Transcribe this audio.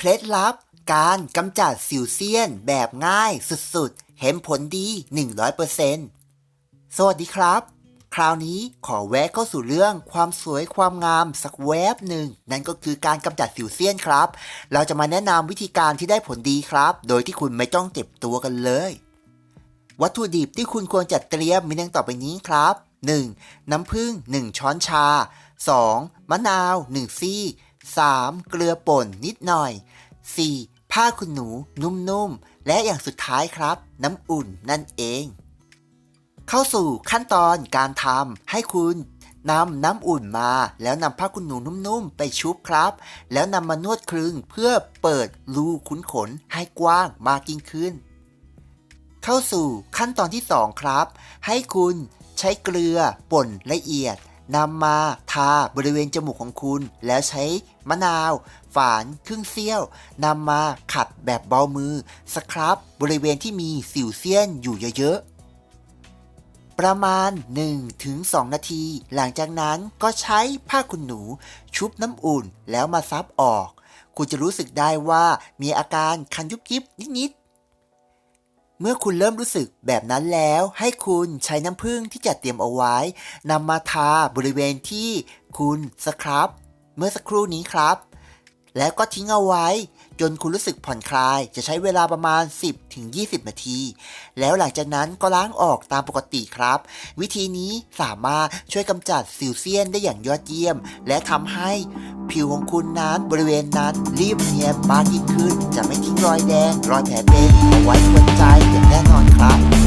เคล็ดลับ การกำจัดสิวเซียนแบบง่ายสุดๆ เห็นผลดี 100%สวัสดีครับ คราวนี้ขอแวะเข้าสู่เรื่องความสวยความงามสักแวบหนึ่ง นั่นก็คือการกำจัดสิวเซียนครับ เราจะมาแนะนำวิธีการที่ได้ผลดีครับ โดยที่คุณไม่ต้องเจ็บตัวกันเลย วัตถุดิบที่คุณควรจัดเตรียมมีดังต่อไปนี้ครับ 1. น้ำผึ้ง1 ช้อนชา 2. มะนาว 1 ซี่ 3. เกลือป่นนิดหน่อย 4. ผ้าขนหนูนุ่มๆ และอย่างสุดท้ายครับ น้ำอุ่นนั่นเอง เข้าสู่ขั้นตอนการทำให้คุณนำน้ำอุ่นมาแล้วนำผ้าขนหนูนุ่มๆ ไปชุบครับ แล้วนำมานวดคลึงเพื่อเปิดรูขุนขนให้กว้างมากยิ่งขึ้น เข้าสู่ขั้นตอนที่ 2 ครับ ให้คุณใช้เกลือป่นละเอียด นำมาทาบริเวณจมูกของคุณ แล้วใช้มะนาว ฝานครึ่งเสี้ยวนำมาขัดแบบเบามือ สครับบริเวณที่มีสิวเซียนอยู่เยอะๆ ประมาณ 1-2 นาที หลังจากนั้นก็ใช้ผ้าขนหนู ชุบน้ำอุ่นแล้วมาซับออก คุณจะรู้สึกได้ว่ามีอาการคันยุบยิบนิดๆ เมื่อคุณเริ่มรู้สึกแบบนั้นแล้ว ให้คุณใช้น้ำผึ้งที่จัดเตรียมเอาไว้นำมาทาบริเวณที่คุณสครับ เมื่อสักครู่นี้ครับ แล้วก็ทิ้งเอาไว้ จนคุณรู้สึกผ่อนคลาย จะใช้เวลาประมาณ 10-20 นาที แล้วหลังจากนั้นก็ล้างออกตามปกติครับ วิธีนี้สามารถช่วยกำจัดสิวเซียนได้อย่างยอดเยี่ยม และทำให้ ผิวของคุณนั้นบริเวณนั้นรีบเนียนมากยิ่งขึ้น จะไม่ทิ้งรอยแดง รอยแผลเป็นเอาไว้ทวนใจอย่างแน่นอนครับ